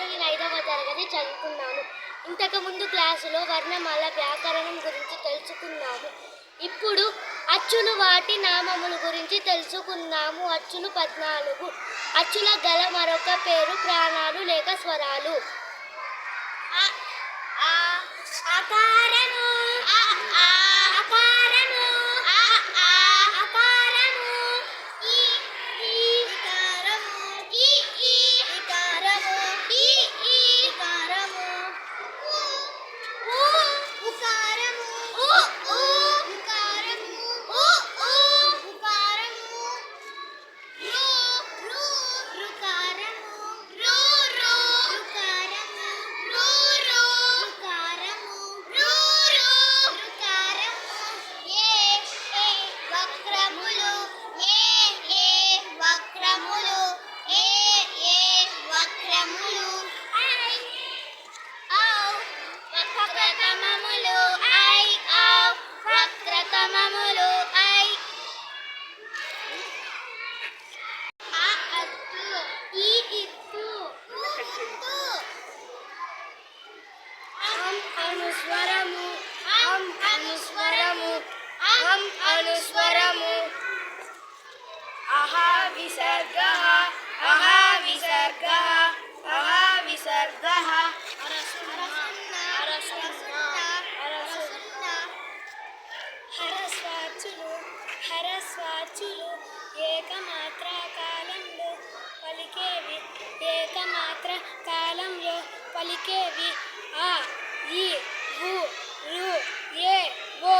క్లాస్లో నేను ఐదవ తరగతి చదువుకున్నాను. ఇంతకుముందు క్లాసులో వర్ణమాల వ్యాకరణం గురించి తెలుసుకున్నాము. ఇప్పుడు అచ్చులు వాటి నామముల గురించి తెలుసుకుందాము. అచ్చులు పద్నాలుగు. అచ్చుల గల మరొక పేరు ప్రాణాలు లేక స్వరాలు. అకారము అనుస్వరము అం అనుస్వరము అం అనుస్వరము. అహా విసర్గ అహా విసర్గ అహా విసర్గ. హరస్వాచులు హరస్వాచులు ఏకమాత్ర కాలంలో పలికేవి ఏకమాత్ర కాలంలో పలికేవి. ఆ ఈ ఉ రు ఏ ఓ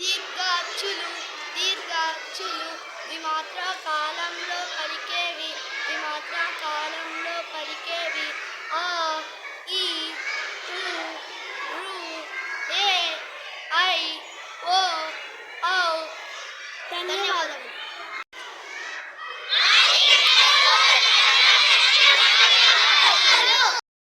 దీర్ఘాక్షులు దీర్ఘాక్షులు ద్విమాత్ర కాలంలో పలికేవి ద్విమాత్ర కాలంలో